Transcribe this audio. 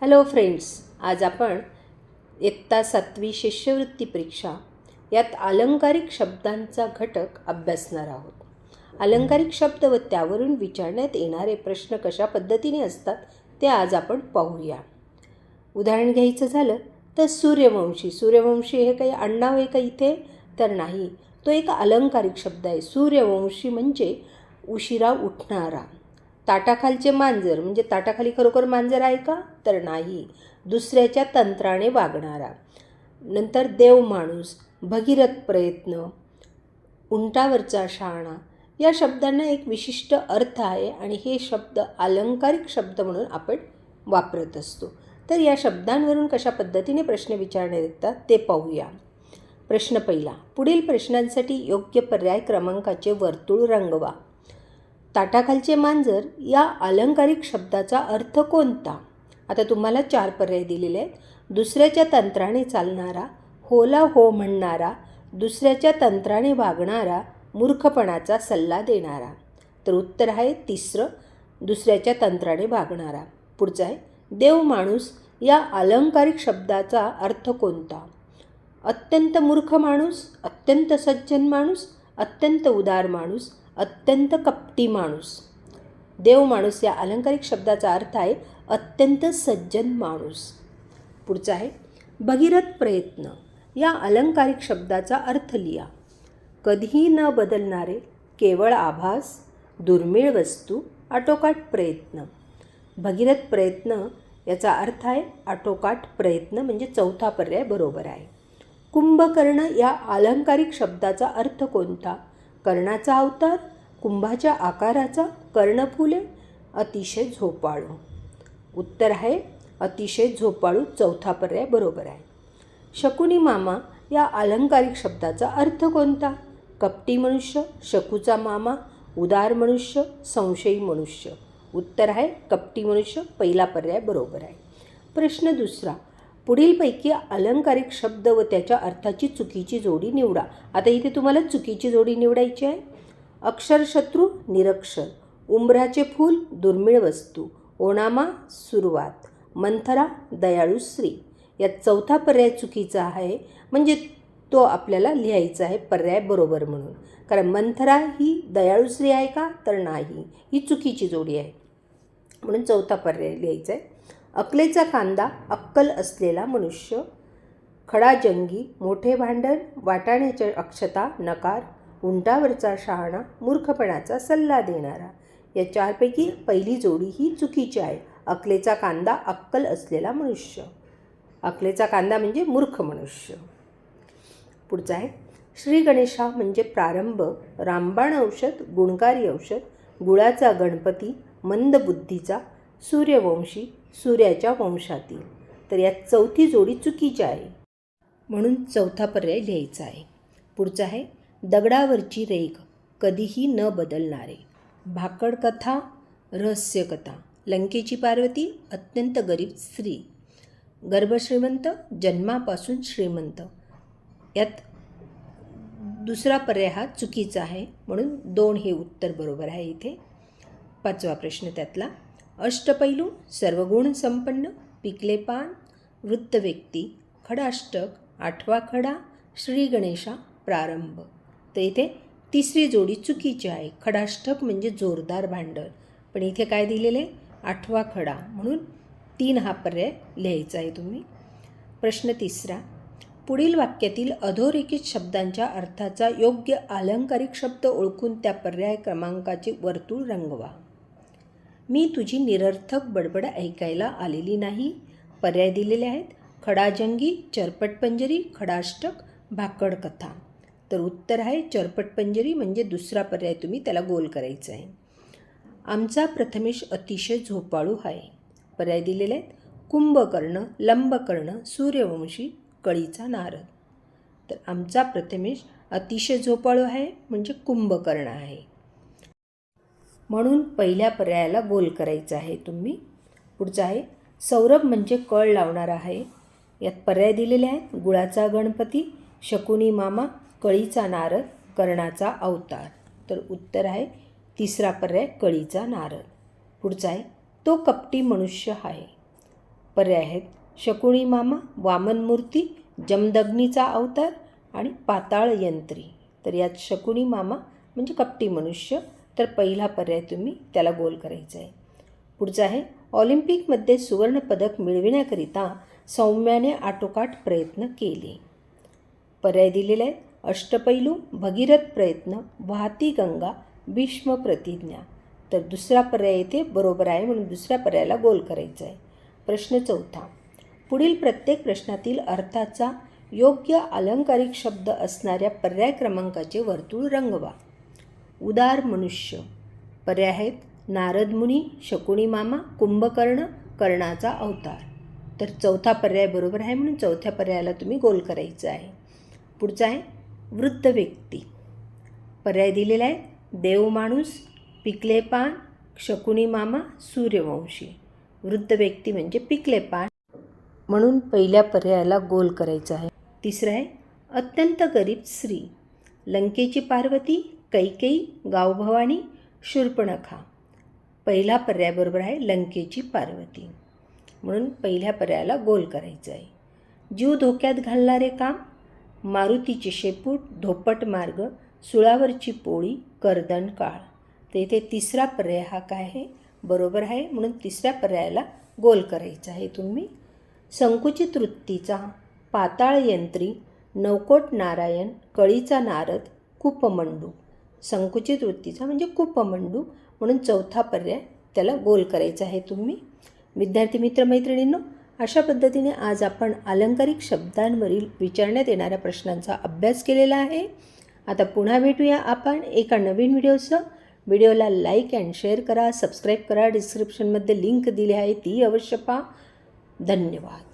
Hello friends आज आपण इयत्ता सातवी शिष्यवृत्ती परीक्षा यात अलंकारिक शब्दांचा घटक अभ्यासणार आहोत. अलंकारिक शब्द व त्यावरून विचारण्यात येणारे प्रश्न कशा पद्धतीने असतात ते आज आपण पाहूया. उदाहरण घ्यायचं झालं तर सूर्यवंशी. सूर्यवंशी हे काही आडनाव आहे का इथे? तर नाही. तो एक अलंकारिक शब्द आहे. सूर्यवंशी म्हणजे उशिरा उठणारा. ताटाखालचे मांजर म्हणजे ताटाखाली खरोखर मांजर आहे का? तर नाही. दुसऱ्याच्या तंत्राने वागणारा. नंतर देव माणूस भगीरथ प्रयत्न उंटावरचा शहाणा या शब्दांना एक विशिष्ट अर्थ आहे आणि हे शब्द अलंकारिक शब्द म्हणून आपण वापरत असतो. तर या शब्दांवरून कशा पद्धतीने प्रश्न विचारण्यात येतात ते पाहूया. प्रश्न पहिला पुढील प्रश्नांसाठी योग्य पर्याय क्रमांकाचे वर्तुळ रंगवा. ताटाखालचे मांजर या अलंकारिक शब्दाचा अर्थ कोणता? आता तुम्हाला चार पर्याय दिलेले आहेत. दुसऱ्याच्या तंत्राने चालणारा होला हो म्हणणारा दुसऱ्याच्या तंत्राने वागणारा मूर्खपणाचा सल्ला देणारा. तर उत्तर आहे तिसरं दुसऱ्याच्या तंत्राने वागणारा. पुढचं आहे देव माणूस या अलंकारिक शब्दाचा अर्थ कोणता? अत्यंत मूर्ख माणूस अत्यंत सज्जन माणूस अत्यंत उदार माणूस अत्यंत कपटी माणूस. देव माणूस या अलंकारिक शब्दाचा अर्थ आहे अत्यंत सज्जन माणूस. पुढचा आहे भगीरथ प्रयत्न. या अलंकारिक शब्दाचा अर्थ लिहा. कधीही न बदलणारे केवळ आभास दुर्मिळ वस्तू आटोकाट प्रयत्न. भगीरथ प्रयत्न याचा अर्थ आहे आटोकाट प्रयत्न म्हणजे चौथा पर्याय बरोबर आहे. कुंभकर्ण या अलंकारिक शब्दाचा अर्थ कोणता? कर्णाचा अवतार कुंभाच्या आकाराचा कर्णफुले अतिशय झोपाळू. उत्तर आहे अतिशय झोपाळू चौथा पर्याय बरोबर आहे. शकुनी मामा या अलंकारिक शब्दाचा अर्थ कोणता? कपटी मनुष्य शकूचा मामा उदार मनुष्य संशयी मनुष्य. उत्तर आहे कपटी मनुष्य पहिला पर्याय बरोबर आहे. प्रश्न दुसरा पुढीलपैकी अलंकारिक शब्द व त्याच्या अर्थाची चुकीची जोडी निवडा. आता इथे तुम्हाला चुकीची जोडी निवडायची आहे. अक्षरशत्रू निरक्षर उंबराचे फूल दुर्मिळ वस्तू ओणामा सुरुवात मंथरा दयाळू स्त्री. यात चौथा पर्याय चुकीचा आहे म्हणजे तो आपल्याला लिहायचा आहे पर्याय बरोबर म्हणून. कारण मंथरा ही दयाळू स्त्री आहे का? तर नाही. ही चुकीची जोडी आहे. म्हणून चौथा पर्याय लिहायचा आहे. अकलेचा कांदा अक्कल असलेला मनुष्य खडाजंगी मोठे भांडण वाटाण्याच्या अक्षता नकार उंटावरचा शहाणा मूर्खपणाचा सल्ला देणारा. या चारपैकी पहिली जोडी ही चुकीची आहे. अकलेचा कांदा अक्कल असलेला मनुष्य. अकलेचा कांदा म्हणजे मूर्ख मनुष्य. पुढचा आहे. श्री गणेशा म्हणजे प्रारंभ रामबाण औषध गुणकारी औषध गुळाचा गणपती मंदबुद्धीचा सूर्यवंशी सूर्याच्या वंशातील. तर यात चौथी जोडी चुकीची आहे. म्हणून चौथा पर्याय लिहायचा आहे. पुढचा आहे दगडावरची रेघ कधीही न बदलणारे. भाकड कथा रहस्यकथा लंकेची पार्वती अत्यंत गरीब स्त्री. गर्भश्रीमंत जन्मापासून श्रीमंत. यात दुसरा पर्याय हा चुकीचा आहे. म्हणून दोन हे उत्तर बरोबर आहे इथे. पाचवा प्रश्न त्यातला. अष्टपैलू सर्वगुण संपन्न पिकले पान वृत्त व्यक्ती खडाष्टक आठवा खडा श्री गणेशा प्रारंभ. तर इथे तिसरी जोडी चुकीची आहे. खडाष्टक म्हणजे जोरदार भांडण. पण इथे काय दिलेले आठवा खडा. म्हणून तीन हा पर्याय लिहायचा आहे तुम्ही. प्रश्न तिसरा. पुढील वाक्यातील अधोरेखित शब्दांच्या अर्थाचा योग्य आलंकारिक शब्द ओळखून त्या पर्याय क्रमांकाचे वर्तुळ रंगवा. मी तुझी निरर्थक बडबड ऐकायला आलेली नाही. पर्याय दिलेले आहेत. खडाजंगी चरपटपंजरी खडाष्टक भाकड कथा तर उत्तर आहे चरपटपंजरी म्हणजे दुसरा पर्याय तुम्ही त्याला गोल करायचा आहे. आमचा प्रथमेश अतिशय झोपाळू आहे. पर्याय दिलेले आहेत. कुंभकर्ण लंबकर्ण सूर्यवंशी कळीचा नारद. तर आमचा प्रथमेश अतिशय झोपाळू आहे म्हणजे कुंभकर्ण आहे. म्हणून पहिल्या पर्यायाला गोल करायचं आहे तुम्ही. पुढचा आहे सौरभ म्हणजे कळ लावणार आहे. यात पर्याय दिलेले आहेत गुळाचा गणपती शकुनी मामा कळीचा नारद कर्णाचा अवतार. तर उत्तर आहे तिसरा पर्याय कळीचा नारद. पुढचा आहे तो कपटी मनुष्य आहे. पर्याय आहेत शकुणी मामा वामन मूर्ती जमदग्नीचा अवतार आणि पाताळ यंत्री. तर यात शकुनी मामा म्हणजे कपटी मनुष्य तर पहिला पर्याय तुम्ही त्याला गोल करायचा आहे. पुढचा आहे ऑलिम्पिकमध्ये सुवर्णपदक मिळविण्याकरिता सौम्याने आटोकाट प्रयत्न केले. पर्याय दिलेले आहेत अष्टपैलू भगीरथ प्रयत्न वाहती गंगा भीष्म प्रतिज्ञा. तर दुसरा पर्याय येथे बरोबर आहे म्हणून दुसऱ्या पर्यायाला गोल करायचा आहे. प्रश्न चौथा पुढील प्रत्येक प्रश्नातील अर्थाचा योग्य अलंकारिक शब्द असणाऱ्या पर्याय क्रमांकाचे वर्तुळ रंगवा. उदार मनुष्य. पर्याय आहेत नारद मुनी मामा कुंभकर्ण कर्णाचा अवतार. तर चौथा पर्याय बरोबर आहे म्हणून चौथ्या पर्यायाला तुम्ही गोल करायचं आहे. पुढचा आहे वृद्ध व्यक्ती. पर्याय दिलेला आहे देव माणूस पिकले पान शकुणी मामा सूर्यवंशी. वृद्ध व्यक्ती म्हणजे पिकले पान म्हणून पहिल्या पर्यायाला गोल करायचं आहे. तिसरं आहे अत्यंत गरीब स्त्री. लंकेची पार्वती कैकेयी गावभवानी शूर्पणखा. पहिला पर्याय बरोबर आहे लंकेची पार्वती. म्हणून पहिल्या पर्यायाला गोल करायचं आहे. जीव धोक्यात घालणारे काम मारुतीचे शेपूट धोपट मार्ग सुळावरची पोळी कर्दन काळ. तर इथे तिसरा पर्याय हा काय आहे? बरोबर आहे. म्हणून तिसऱ्या पर्यायाला गोल करायचा आहे तुम्ही. संकुचित वृत्तीचा पाताळ यंत्री नवकोट नारायण कळीचा नारद कुपमंडू. संकुचित वृत्तीचा म्हणजे कुपमंडू म्हणून चौथा पर्याय त्याला गोल करायचा आहे तुम्ही. विद्यार्थी मित्र मैत्रिणींनो अशा पद्धतीने आज आपण अलंकारिक शब्दांवरील विचारण्यात येणाऱ्या प्रश्नांचा अभ्यास केलेला आहे. आता पुन्हा भेटूया आपण एका नवीन व्हिडिओसह. व्हिडिओला लाईक अँड शेअर करा सबस्क्राईब करा डिस्क्रिप्शनमध्ये लिंक दिली आहे ती अवश्य पहा. धन्यवाद.